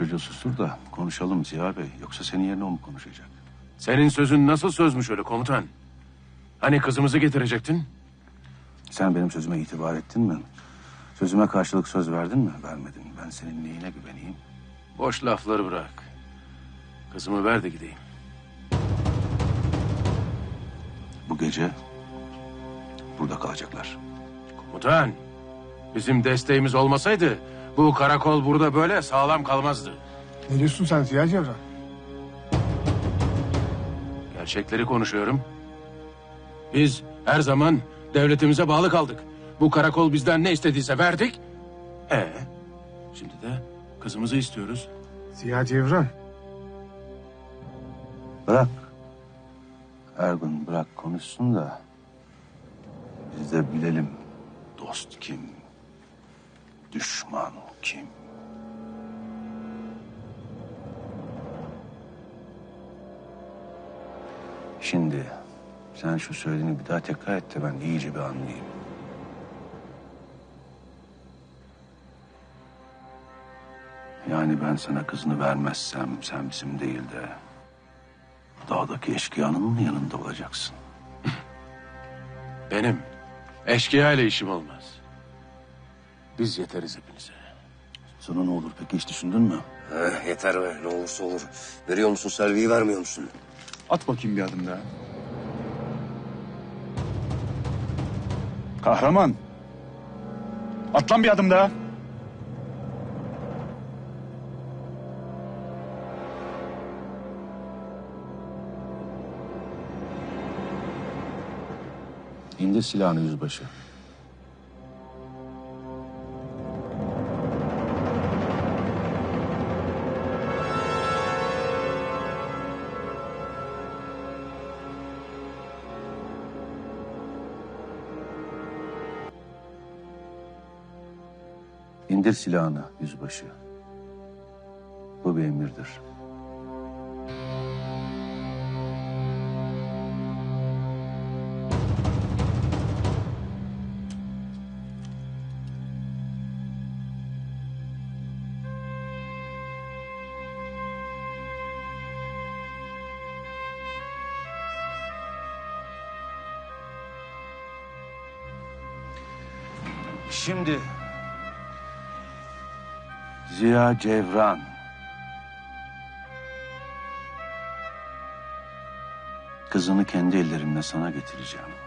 çocuğu sustur da konuşalım Ziya Bey. Yoksa senin yerine o mu konuşacak? Senin sözün nasıl sözmüş öyle komutan? Hani kızımızı getirecektin? Sen benim sözüme itibar ettin mi? Sözüme karşılık söz verdin mi? Vermedin. Ben senin neyine güveneyim? Boş lafları bırak. Kızımı ver de gideyim. Bu gece burada kalacaklar. Komutan, bizim desteğimiz olmasaydı bu karakol burada böyle sağlam kalmazdı. Ne diyorsun sen Ziya Cevran? Gerçekleri konuşuyorum. Biz her zaman devletimize bağlı kaldık. Bu karakol bizden ne istediyse verdik. Ee, şimdi de kızımızı istiyoruz. Ziya Cevran. Bırak. Ergun bırak konuşsun da biz de bilelim dost kim, düşman kim. Şimdi sen şu söylediğini bir daha tekrar et de ben iyice bir anlayayım. Yani ben sana kızını vermezsem sen bizim değil de dağdaki eşkıyanın mı yanında olacaksın? Benim eşkıya ile işim olmaz. Biz yeteriz hepinize. Sonra ne olur peki hiç düşündün mü? Eh, yeter be ne olursa olur. Veriyor musun Selvi'yi vermiyor musun? At bakayım bir adım daha. Kahraman. At lan bir adım daha. İndir silahını yüzbaşı. İndir silahını yüzbaşı. Bu bir emirdir. Şimdi Ziya Cevran kızını kendi ellerimle sana getireceğim.